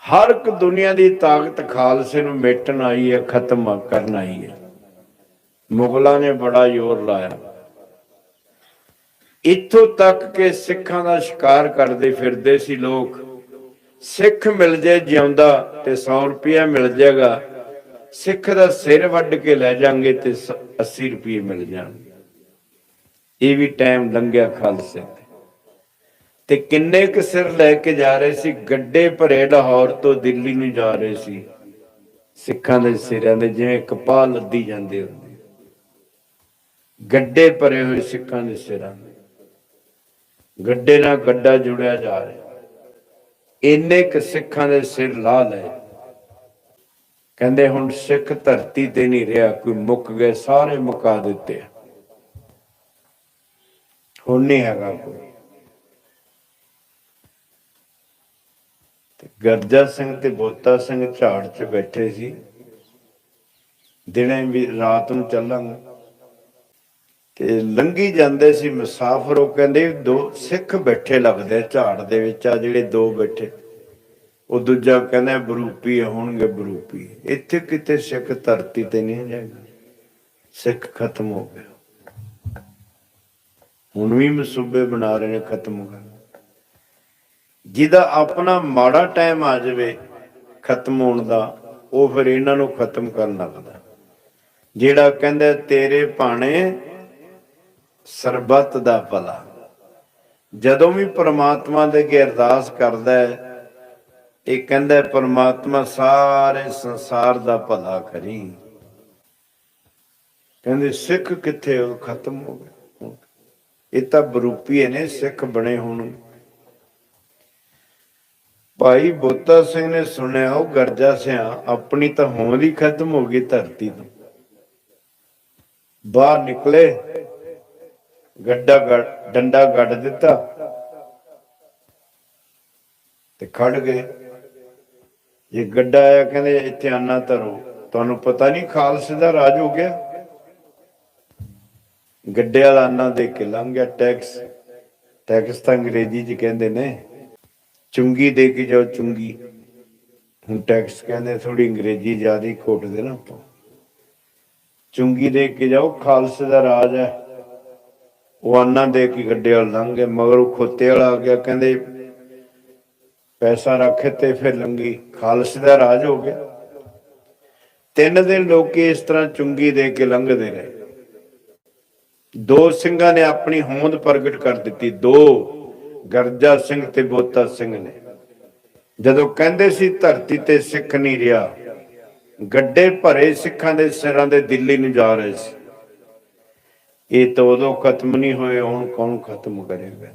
ਹਰ ਇੱਕ ਦੁਨੀਆ ਦੀ ਤਾਕਤ ਖਾਲਸੇ ਨੂੰ ਮੇਟਣ ਆਈ ਹੈ, ਖਤਮ ਕਰਨ ਆਈ ਹੈ। ਮੁਗਲਾਂ ਨੇ ਬੜਾ ਜ਼ੋਰ ਲਾਇਆ। ਇੱਥੋਂ ਤੱਕ ਕਿ ਸਿੱਖਾਂ ਦਾ ਸ਼ਿਕਾਰ ਕਰਦੇ ਫਿਰਦੇ ਸੀ ਲੋਕ। ਸਿੱਖ ਮਿਲ ਜੇ, ਜਿਉਂਦਾ ਤੇ 100 ਰੁਪਇਆ ਮਿਲ ਜਾਏਗਾ। ਸਿੱਖ ਦਾ ਸਿਰ ਵੱਢ ਕੇ ਲੈ ਜਾਾਂਗੇ ਤੇ ਸ- 80 ਰੁਪਏ ਮਿਲ ਜਾਣਗੇ। ਇਹ ਵੀ ਟਾਈਮ ਲੰਘਿਆ ਖਾਲਸੇ। ਤੇ ਕਿੰਨੇ ਕੁ ਸਿਰ ਲੈ ਕੇ ਜਾ ਰਹੇ ਸੀ? ਗੱਡੇ ਭਰੇ ਲਾਹੌਰ ਤੋਂ ਦਿੱਲੀ ਨੂੰ ਜਾ ਰਹੇ ਸੀ। ਸਿੱਖਾਂ ਦੇ ਸਿਰਾਂ ਦੇ ਜਿਵੇਂ ਕਪਾਹ ਲੱਦੀ ਜਾਂਦੇ ਹੁੰਦੇ। ਗੱਡੇ ਭਰੇ ਹੋਏ ਸਿੱਖਾਂ ਦੇ ਸਿਰਾਂ ਦੇ। ਗੱਡੇ ਨਾਲ ਗੱਡਾ ਜੁੜਿਆ ਜਾ ਰਿਹਾ। ਇੰਨੇ ਕੁ ਸਿੱਖਾਂ ਦੇ ਸਿਰ ਲਾ ਲਏ। ਕਹਿੰਦੇ ਹੁਣ ਸਿੱਖ ਧਰਤੀ ਤੇ ਨਹੀਂ ਰਿਹਾ, ਕੋਈ ਮੁੱਕ ਗਏ ਸਾਰੇ ਮੁਕਾ ਦਿੱਤੇ ਹੁਣ ਨਹੀਂ ਹੈਗਾ ਕੋਈ। ਗਰਜਾ ਸਿੰਘ ਤੇ ਬੋਤਾ ਸਿੰਘ ਝਾੜ 'ਚ ਬੈਠੇ ਸੀ। ਦਿਨੇ ਵੀ ਰਾਤ ਨੂੰ ਚੱਲਾਂਗੇ ਤੇ ਲੰਗੀ ਜਾਂਦੇ ਸੀ ਮੁਸਾਫਰ। ਉਹ ਕਹਿੰਦੇ, ਦੋ ਸਿੱਖ ਬੈਠੇ ਲੱਗਦੇ ਝਾੜ ਦੇ ਵਿੱਚ, ਆ ਜਿਹੜੇ ਦੋ ਬੈਠੇ। ਉਹ ਦੂਜਾ ਕਹਿੰਦਾ, ਬਰੂਪੀ ਹੋਣਗੇ, ਬਰੂਪੀ। ਇੱਥੇ ਕਿਤੇ ਸਿੱਖ ਧਰਤੀ ਤੇ ਨਹੀਂ ਜਾਏਗਾ। ਸਿੱਖ ਖਤਮ ਹੋ ਗਿਆ ਹੁਣ ਵੀ ਮਸੂਬੇ ਬਣਾ ਰਹੇ ਨੇ, ਖਤਮ ਹੋ ਗਏ। ਜਿਹਦਾ ਆਪਣਾ ਮਾੜਾ ਟਾਈਮ ਆ ਜਾਵੇ ਖਤਮ ਹੋਣ ਦਾ, ਉਹ ਫਿਰ ਇਹਨਾਂ ਨੂੰ ਖਤਮ ਕਰਨ ਲੱਗਦਾ। ਜਿਹੜਾ ਕਹਿੰਦਾ, ਤੇਰੇ ਭਾਣੇ ਸਰਬੱਤ ਦਾ ਭਲਾ। ਜਦੋਂ ਵੀ ਪ੍ਰਮਾਤਮਾ ਦੇ ਅੱਗੇ ਅਰਦਾਸ ਕਰਦਾ ਹੈ, ਇਹ ਕਹਿੰਦਾ, ਪਰਮਾਤਮਾ ਸਾਰੇ ਸੰਸਾਰ ਦਾ ਭਲਾ ਕਰੀ। ਕਹਿੰਦੇ, ਸਿੱਖ ਕਿੱਥੇ ਉਹ ਖਤਮ ਹੋ ਗਏ। ਇਹ ਤਾਂ ਬਰੂਪੀਏ ਨੇ ਸਿੱਖ ਬਣੇ ਹੋਣ ਭਾਈ ਬੋਤਾ ਸਿੰਘ ਨੇ ਸੁਣਿਆ, ਉਹ ਗਰਜਾ ਸਿਆ, ਆਪਣੀ ਤਾਂ ਹੋਂਦ ਹੀ ਖਤਮ ਹੋ ਗਈ ਧਰਤੀ ਤੋਂ। ਬਾਹਰ ਨਿਕਲੇ, ਗੱਡਾ ਡੰਡਾ ਗੱਡ ਦਿੱਤਾ ਤੇ ਖੜ ਗਏ। ਇਹ ਗੱਡਾ ਆਇਆ, ਕਹਿੰਦੇ, ਇੱਥੇ ਆਨਾ ਧਰੋ। ਤੁਹਾਨੂੰ ਪਤਾ ਨਹੀਂ ਖਾਲਸੇ ਦਾ ਰਾਜ ਹੋ ਗਿਆ? ਗੱਡੇ ਵਾਲਾ ਆਨਾ ਦੇ ਕੇ ਲੰਘ ਗਿਆ ਟੈਕਸ। ਟੈਕਸ ਤਾਂ ਅੰਗਰੇਜ਼ੀ ਚ ਕਹਿੰਦੇ ਨੇ। ਚੁੰਗੀ ਦੇ ਕੇ ਜਾਓ, ਚੁੰਗੀ। ਹੁਣ ਟੈਕਸ ਕਹਿੰਦੇ ਥੋੜੀ ਅੰਗਰੇਜ਼ੀ ਜ਼ਿਆਦਾ ਘੋਟਦੇ ਨਾ ਆਪਾਂ। ਚੁੰਗੀ ਦੇ ਕੇ ਜਾਓ, ਖਾਲਸੇ ਦਾ ਰਾਜ ਹੈ। ਉਹ ਆਨਾ ਦੇ ਕੇ ਗੱਡੇ ਵਾਲ ਲੰਘ ਮਗਰ ਖੋਤੇ ਵਾਲਾ ਆ ਗਿਆ, ਕਹਿੰਦੇ ਪੈਸਾ ਰੱਖ ਤੇ ਫਿਰ ਲੰਗੀ ਖਾਲਸੇ ਦਾ ਰਾਜ ਹੋ ਗਿਆ। ਤਿੰਨ ਦਿਨ ਲੋਕੀ ਇਸ ਤਰ੍ਹਾਂ ਚੁੰਗੀ ਦੇ ਕੇ ਲੰਘਦੇ ਰਹੇ। ਦੋ ਸਿੰਘਾਂ ਨੇ ਆਪਣੀ ਹੋਂਦ ਪ੍ਰਗਟ ਕਰ ਦਿੱਤੀ, ਦੋ। ਗਰਜਾ ਸਿੰਘ ਤੇ ਬੋਤਾ ਸਿੰਘ ਨੇ। ਜਦੋਂ ਕਹਿੰਦੇ ਸੀ ਧਰਤੀ ਤੇ ਸਿੱਖ ਨਹੀਂ ਰਿਹਾ, ਗੱਡੇ ਭਰੇ ਸਿੱਖਾਂ ਦੇ ਸਿਰਾਂ ਦੇ ਦਿੱਲੀ ਨੂੰ ਜਾ ਰਹੇ ਸੀ। ਇਹ ਤਾਂ ਉਦੋਂ ਖਤਮ ਨਹੀਂ ਹੋਏ, ਹੁਣ ਕੌਣ ਖਤਮ ਕਰੇਗਾ?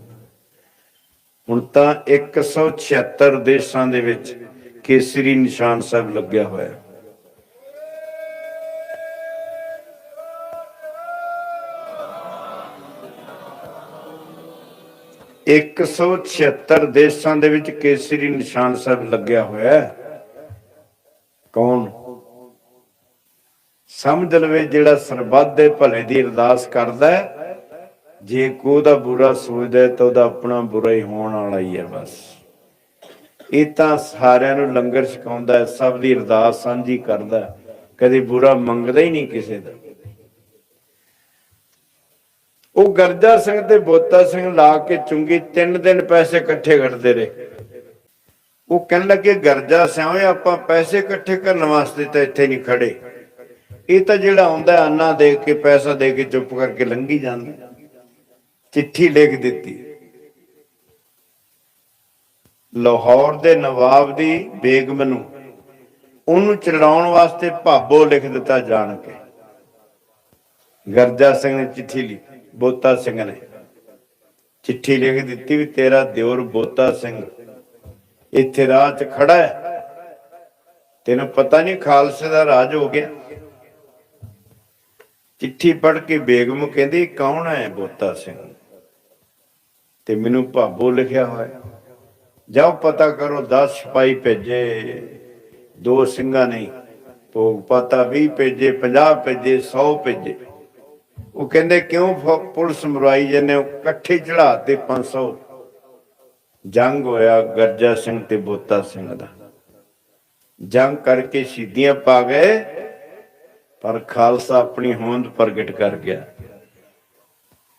ਹੁਣ ਤਾਂ 176 ਦੇਸ਼ਾਂ ਦੇ ਵਿੱਚ ਕੇਸਰੀ ਨਿਸ਼ਾਨ ਸਾਹਿਬ ਲੱਗਿਆ ਹੋਇਆ। 176 ਦੇਸ਼ਾਂ ਦੇ ਵਿੱਚ ਕੇਸਰੀ ਨਿਸ਼ਾਨ ਸਾਹਿਬ ਲੱਗਿਆ ਹੋਇਆ ਹੈ। ਕੌਣ? ਸਮਝ ਲਵੇ ਜਿਹੜਾ ਸਰਬੱਤ ਦੇ ਭਲੇ ਦੀ ਅਰਦਾਸ ਕਰਦਾ ਹੈ। ਜੇ ਕੋ ਦਾ ਬੁਰਾ ਸੋਚਦਾ ਹੈ ਤਾਂ ਉਹਦਾ ਆਪਣਾ ਬੁਰਾ ਹੀ ਹੋਣ ਵਾਲਾ ਹੀ ਹੈ ਬਸ। ਇਹ ਤਾਂ ਸਾਰਿਆਂ ਨੂੰ ਲੰਗਰ ਛਕਾਉਂਦਾ ਸਭ ਦੀ ਅਰਦਾਸ ਸਾਂਝੀ ਕਰਦਾ ਕਦੇ ਬੁਰਾ ਮੰਗਦਾ ਹੀ ਨਹੀਂ ਕਿਸੇ ਦਾ। ਉਹ ਗਰਜਾ ਸਿੰਘ ਤੇ ਬੋਤਾ ਸਿੰਘ ਲਾ ਕੇ ਚੁੰਗੀ ਤਿੰਨ ਦਿਨ ਪੈਸੇ ਇਕੱਠੇ ਕਰਦੇ ਰਹੇ। ਉਹ ਕਹਿਣ ਲੱਗੇ, ਗਰਜਾ ਸਿੰਘ ਆਪਾਂ ਪੈਸੇ ਇਕੱਠੇ ਕਰਨ ਵਾਸਤੇ ਤਾਂ ਇੱਥੇ ਨਹੀਂ ਖੜੇ। ਇਹ ਤਾਂ ਜਿਹੜਾ ਆਉਂਦਾ ਅੰਨਾ ਦੇ ਕੇ, ਪੈਸਾ ਦੇ ਕੇ ਚੁੱਪ ਕਰਕੇ ਲੰਘੀ ਜਾਂਦਾ। ਚਿੱਠੀ ਲਿਖ ਦਿੱਤੀ। ਲਾਹੌਰ ਦੇ ਨਵਾਬ ਦੀ ਬੇਗਮ ਨੂੰ ਉਹਨੂੰ ਚੜਾਉਣ ਵਾਸਤੇ ਭਾਬੋ ਲਿਖ ਦਿੱਤਾ ਜਾਣ ਕੇ। ਗਰਜਾ ਸਿੰਘ ਨੇ ਚਿੱਠੀ ਲਿਖੀ ਬੋਤਾ ਸਿੰਘ ਨੇ। ਚਿੱਠੀ ਲਿਖ ਦਿੱਤੀ ਵੀ ਤੇਰਾ ਦਿਓਰ ਬੋਤਾ ਸਿੰਘ ਇੱਥੇ ਰਾਹ 'ਚ ਖੜਾ ਹੈ। ਤੈਨੂੰ ਪਤਾ ਨਹੀਂ ਖਾਲਸੇ ਦਾ ਰਾਜ ਹੋ ਗਿਆ। ਚਿੱਠੀ ਪੜ੍ਹ ਕੇ ਬੇਗਮ ਕਹਿੰਦੀ, ਕੌਣ ਹੈ ਬੋਤਾ ਸਿੰਘ? ਤੇ ਮੈਨੂੰ ਭਾਬੋ ਲਿਖਿਆ ਹੋਇਆ ਜਾਓ ਪਤਾ ਕਰੋ 10 ਸਿਪਾਹੀ ਭੇਜੇ, ਦੋ ਸਿੰਘਾਂ ਨੇ। ਭੋਗ ਪਾਤਾ 20 ਭੇਜੇ 50 ਭੇਜੇ 100 ਭੇਜੇ। ਉਹ ਕਹਿੰਦੇ, ਕਿਉਂ ਪੁਲਿਸ ਮਰਵਾਈ ਜਨੇ ਇਕੱਠੇ ਚੜਾਤੇ 500 ਜੰਗ ਹੋਇਆ ਗਰਜਾ ਸਿੰਘ ਤੇ ਬੋਤਾ ਸਿੰਘ ਦਾ। ਜੰਗ ਕਰਕੇ ਸ਼ਹੀਦੀਆਂ ਪਾ ਗਏ, ਪਰ ਖਾਲਸਾ ਆਪਣੀ ਹੋਂਦ ਪ੍ਰਗਟ ਕਰ ਗਿਆ।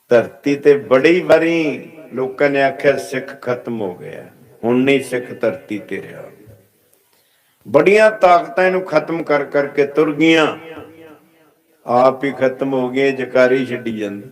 ਧਰਤੀ ਤੇ ਬੜੀ ਵਾਰੀ ਲੋਕਾਂ ਨੇ ਆਖਿਆ, ਸਿੱਖ ਖਤਮ ਹੋ ਗਿਆ। ਹੁਣ ਨਹੀਂ ਸਿੱਖ ਧਰਤੀ ਤੇ ਰਿਹਾ। ਬੜੀਆਂ ਤਾਕਤਾਂ ਇਹਨੂੰ ਖਤਮ ਕਰ ਕਰਕੇ ਤੁਰ ਗਈਆਂ। ਆਪ ਹੀ ਖਤਮ ਹੋ ਗਏ ਜਕਾਰੀ ਛੱਡੀ ਜਾਂਦੀ।